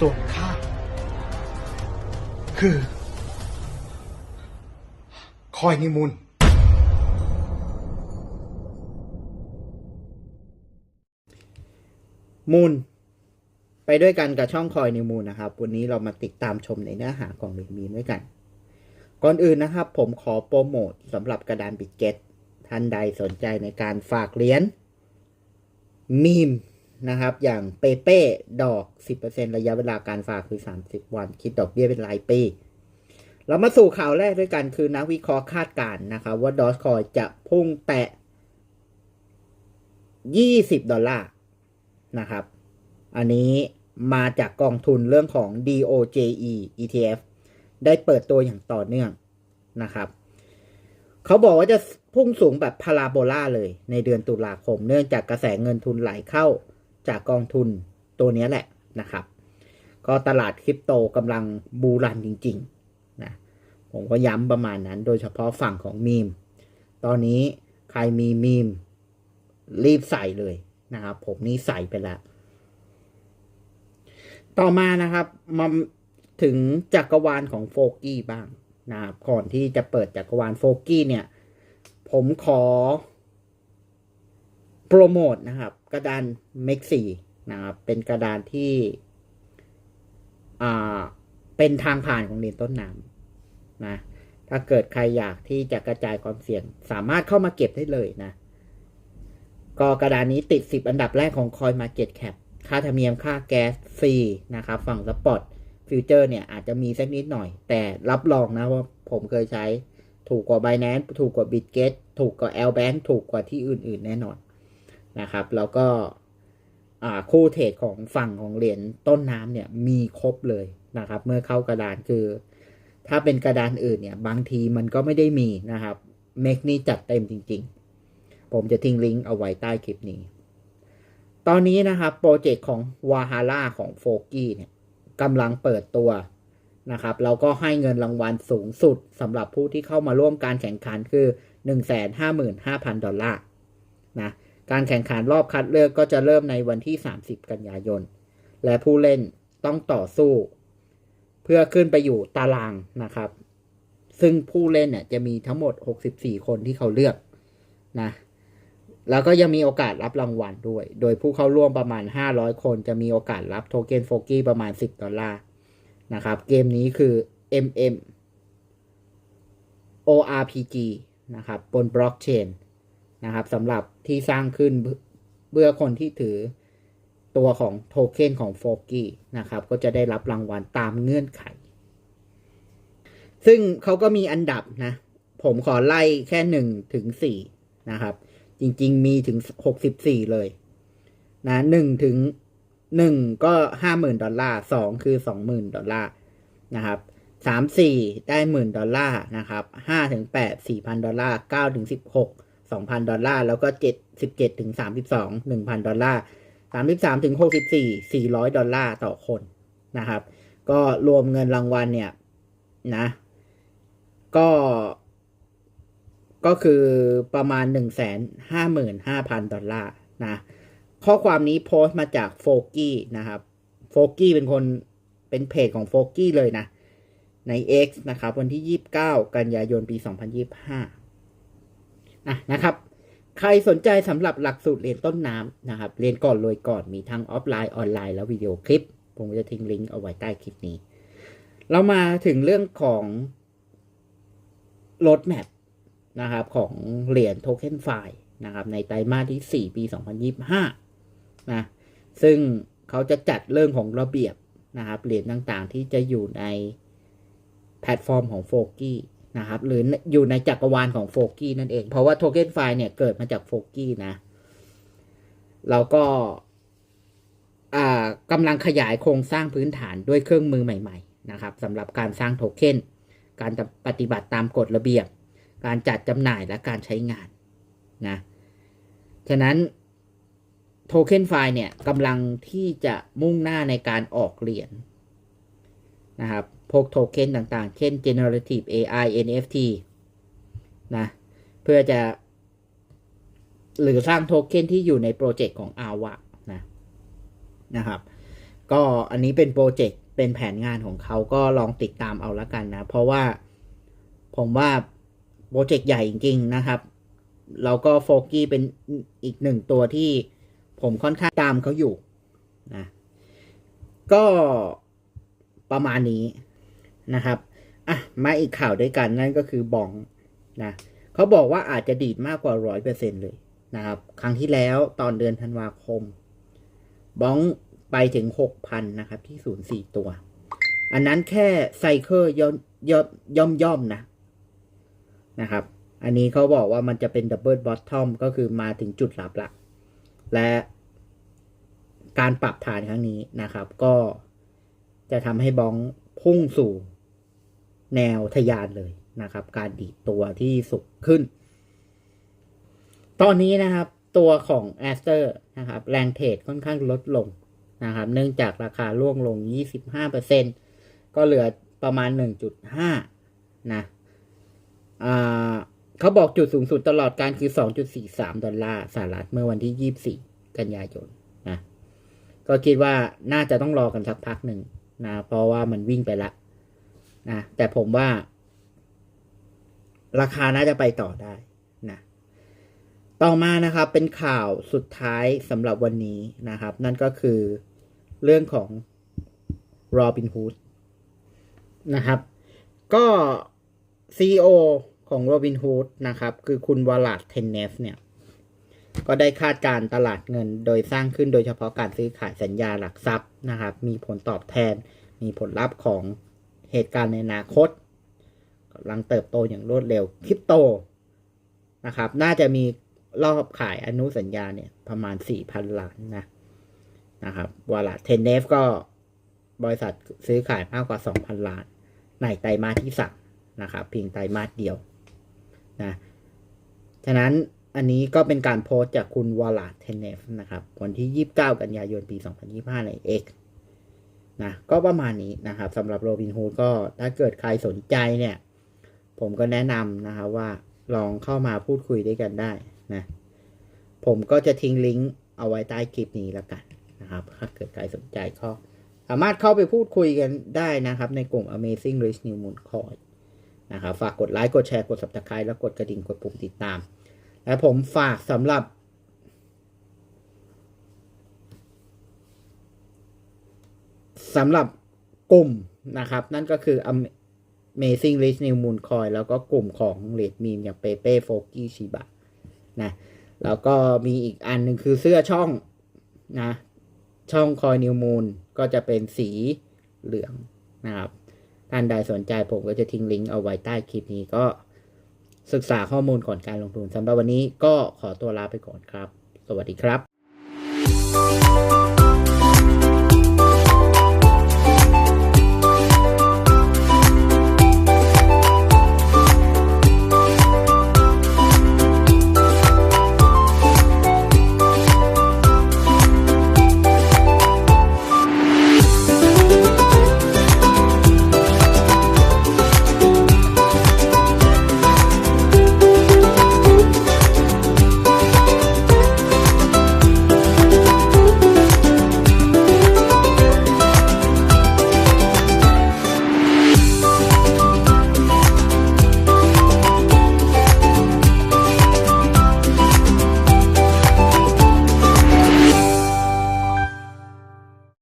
ส่วนข้าคือ คอยนิมุนมูล ไปด้วยกันกับช่องคอยนิมูลนะครับ วันนี้เรามาติดตามชมในเนื้อหาของเรมีด้วยกัน ก่อนอื่นนะครับ ผมขอโปรโมทสำหรับกระดานบิดเก็ตท่านใดสนใจในการฝากเหรียญมีม นะครับ อย่างเปเป้ดอก 10%ระยะเวลาการฝากคือ 30 วัน คิดดอกเบี้ยเป็นรายปี เรามาสู่ข่าวแรกด้วยกันคือนักวิเคราะห์คาดการณ์นะครับ ว่าดอ g คอยจะพุ่งแตะ 20 ดอลลาร์นะครับ อันนี้มาจากกองทุนเรื่องของ DOJE ETF ได้เปิดตัวอย่างต่อเนื่องนะครับเขาบอกว่าจะพุ่งสูงแบบพาราโบลาเลยในเดือนตุลาคม เนื่องจากกระแสเงินทุนไหลเข้า จากกองทุนตัวนี้แหละนะครับ ก็ตลาดคริปโตกำลังบูรันจริงๆนะผมก็ย้ำประมาณนั้น โดยเฉพาะฝั่งของมีม ตอนนี้ใครมีมีม รีบใส่เลยนะครับ ผมนี่ใส่ไปแล้วต่อมานะครับมาถึงจักรวาลของโฟกี้บ้างนะครับก่อนที่จะเปิดจักรวาลโฟกี้เนี่ย ผมขอ โปรโมทนะครับ กระดานเม็กซี่นะครับ เป็นกระดานที่อ่าเป็นทางผ่านของเหรียญต้นน้ำนะ ถ้าเกิดใครอยากที่จะกระจายความเสี่ยง สามารถเข้ามาเก็บได้เลยนะ ก็กระดานนี้ติด 10 อันดับแรกของ Coin Market Cap ค่าธรรมเนียมค่าแก๊สฟรีนะครับ ฝั่งสปอตฟิวเจอร์เนี่ยอาจจะมีสักนิดหน่อย แต่รับรองนะว่าผมเคยใช้ถูกกว่า Binance ถูกกว่า Bitget ถูกกว่า L Bank ถูกกว่าที่อื่น ๆ แน่นอน นะครับ แล้วก็คู่เทรดของฝั่งของเหรียญต้นน้ำเนี่ยมีครบเลยนะครับ เมื่อเข้ากระดานคือ ถ้าเป็นกระดานอื่นเนี่ย บางทีมันก็ไม่ได้มีนะครับเมกนี่จัดเต็มจริง ๆ ผมจะทิ้งลิงก์เอาไว้ใต้คลิปนี้ ตอนนี้นะครับโปรเจกต์ของวาฮาร่าของโฟกี้เนี่ยกำลังเปิดตัวนะครับแล้วก็ให้เงินรางวัลสูงสุดสำหรับผู้ที่เข้ามาร่วมการแข่งขันคือ 155,000 ดอลลาร์นะ การแข่งขันรอบคัดเลือกก็จะเริ่มในวันที่ 30 กันยายน และผู้เล่นต้องต่อสู้ เพื่อขึ้นไปอยู่ตารางนะครับ ซึ่งผู้เล่นเนี่ยจะมีทั้งหมด 64 คนที่เขาเลือกนะแล้วก็ยังมีโอกาสรับรางวัลด้วย โดยผู้เข้าร่วมประมาณ 500 คนจะมีโอกาสรับโทเค็นโฟกี้ประมาณ 10 ดอลลาร์นะครับ เกมนี้คือ MM ORPG นะครับ บนบล็อกเชน นะครับสำหรับที่สร้างขึ้นเพื่อคนที่ถือตัวของโทเค็นของโฟกี้นะครับ ก็จะได้รับรางวัลตามเงื่อนไข ซึ่งเขาก็มีอันดับนะ ผมขอไล่แค่หนึ่งถึงสี่นะครับ จริงๆมีถึงหกสิบสี่เลยนะหนึ่งถึงหนึ่งก็ห้าหมื่นดอลลาร์สองคือสองหมื่นดอลลาร์นะครับสามสี่ได้หมื่นดอลลาร์นะครับห้าถึงแปดสี่พันดอลลาร์เก้าถึงสิบหก สองพันดอลลาร์ แล้วก็เจ็ดสิบเจ็ดถึงสามสิบสองหนึ่งพันดอลลาร์สามสิบสามถึงหกสิบสี่สี่ร้อยดอลลาร์ต่อคนนะครับ ก็รวมเงินรางวัลเนี่ยนะ ก็ ก็คือประมาณ 1 5 5 0 0 0 ดอลลาร์นะ ข้อความนี้โพสต์มาจากโฟกี้นะครับโฟกี้เป็นคนเป็นเพจของโฟกี้เลยนะ ใน X นะครับ วันที่ 29 กันยายนปี 2025 อะนะครับ ใครสนใจสำหรับหลักสูตรเรียนต้นน้ำนะครับ เรียนก่อนรวยก่อนมีทั้งออฟไลน์ออนไลน์แล้ววิดีโอคลิป ผมจะทิ้งลิงก์เอาไว้ใต้คลิปนี้ เรามาถึงเรื่องของรถแมพนะครับของเหรียญโทเค็นไฟนะครับในไตรมาสที่ 4 ปี 2025 นะ ซึ่งเขาจะจัดเรื่องของระเบียบนะครับเหรียญต่างๆ ที่จะอยู่ในแพลตฟอร์มของโฟกี้ นะครับหรืออยู่ในจักรวาลของโฟกี้นั่นเอง เพราะว่าโทเค็นไฟเนี่ยเกิดมาจากโฟกี้นะเราก็กำลังขยายโครงสร้างพื้นฐานด้วยเครื่องมือใหม่ ๆ นะครับสำหรับการสร้างโทเค็นการปฏิบัติตามกฎระเบียบ การจัดจำหน่ายและการใช้งานนะฉะนั้นโทเค็นไฟล์เนี่ยกำลังที่จะมุ่งหน้าในการออกเหรียญ นะครับ พวกโทเค็นต่างๆ เช่น generative AI NFT นะ เพื่อจะ หรือสร้างโทเค็นที่อยู่ในโปรเจกต์ของ AWA นะนะครับ ก็อันนี้เป็นโปรเจกต์เป็นแผนงานของเขาก็ลองติดตามเอาละกันนะ เพราะว่าผมว่าโปรเจกต์ใหญ่จริง ๆ นะครับแล้วก็โฟกี้เป็นอีกหนึ่งตัวที่ผมค่อนข้างตามเขาอยู่นะก็ ประมาณนี้นะครับอะมาอีกข่าวด้วยกันนั่นก็คือบองนะเขาบอกว่าอาจจะดีดมากกว่าร้อยเปอร์เซ็นเลยนะครับ ครั้งที่แล้วตอนเดือนธันวาคม บองไปถึงหกพันนะครับที่ศูนย์สี่ตัว อันนั้นแค่ไซเคิลย่อมย่อมย่อมย่อมนะนะครับ อันนี้เขาบอกว่ามันจะเป็นดับเบิลบอททอมก็คือมาถึงจุดหลับละ และการปรับฐานครั้งนี้นะครับ ก็ จะทำให้บองพุ่งสู่แนวทะยานเลยนะครับ การดีดตัวที่สุดขึ้น ตอนนี้นะครับ ตัวของแอสเตอร์นะครับ แรงเทรดค่อนข้างลดลงนะครับ เนื่องจากราคาร่วงลง 25%ก็เหลือประมาณ 1.5 นะอ่าเขาบอกจุดสูงสุดตลอดการคือ 2.43 ดอลลาร์สหรัฐเมื่อวันที่ 24 กันยายนนะ ก็คิดว่าน่าจะต้องรอกันสักพักหนึ่ง นะเพราะว่ามันวิ่งไปละนะแต่ผมว่า ราคาน่าจะไปต่อได้นะต่อมานะครับเป็นข่าวสุดท้ายสำหรับวันนี้นะครับ นั่นก็คือเรื่องของ Robinhood นะครับ ก็ CEO ของ Robinhood นะครับ คือคุณวลาดเทนเนฟเนี่ย ก็ได้คาดการตลาดเงิน โดยสร้างขึ้นโดยเฉพาะการซื้อขายสัญญาหลักทรัพย์นะครับ มีผลตอบแทน มีผลลัพธ์ของเหตุการณ์ในอนาคตกำลังเติบโตอย่างรวดเร็วคริปโตนะครับ น่าจะมีรอบขายอนุสัญญาเนี่ยประมาณ 4,000 ล้านนะนะครับวลาเทนเนฟก็บริษัทซื้อขายมากกว่า 2,000 ล้าน ในไตรมาสที่สามนะครับเพียงไตรมาสเดียวนะฉะนั้น อันนี้ก็เป็นการโพสต์จากคุณวอลลาเทนเนฟนะครับ วันที่ 29 กันยายนปี 2025 ใน X นะก็ประมาณนี้นะครับสำหรับโรบินฮูดก็ถ้าเกิดใครสนใจเนี่ย ผมก็แนะนำนะครับว่าลองเข้ามาพูดคุยด้วยกันได้นะผมก็จะทิ้งลิงก์เอาไว้ใต้คลิปนี้แล้วกันนะครับ ถ้าเกิดใครสนใจก็สามารถเข้าไปพูดคุยกันได้นะครับ ในกลุ่ม Amazing Rich New Moon Coin นะครับฝากกดไลค์กดแชร์กด Subscribe แล้วกดกระดิ่งกดปุ่มติดตาม และผมฝากสำหรับ สำหรับกลุ่มนะครับ นั่นก็คือ Amazing Rich New Moon Coin แล้วก็กลุ่มของเลดมีมอย่างเปเป้โฟกี้ชิบะนะ แล้วก็มีอีกอันหนึ่งคือเสื้อช่องนะ ช่องคอยนิวมูลก็จะเป็นสีเหลืองนะครับ ท่านใดสนใจผมก็จะทิ้งลิงก์เอาไว้ใต้คลิปนี้ก็ ศึกษาข้อมูลก่อนการลงทุนสำหรับวันนี้ก็ขอตัวลาไปก่อนครับ สวัสดีครับ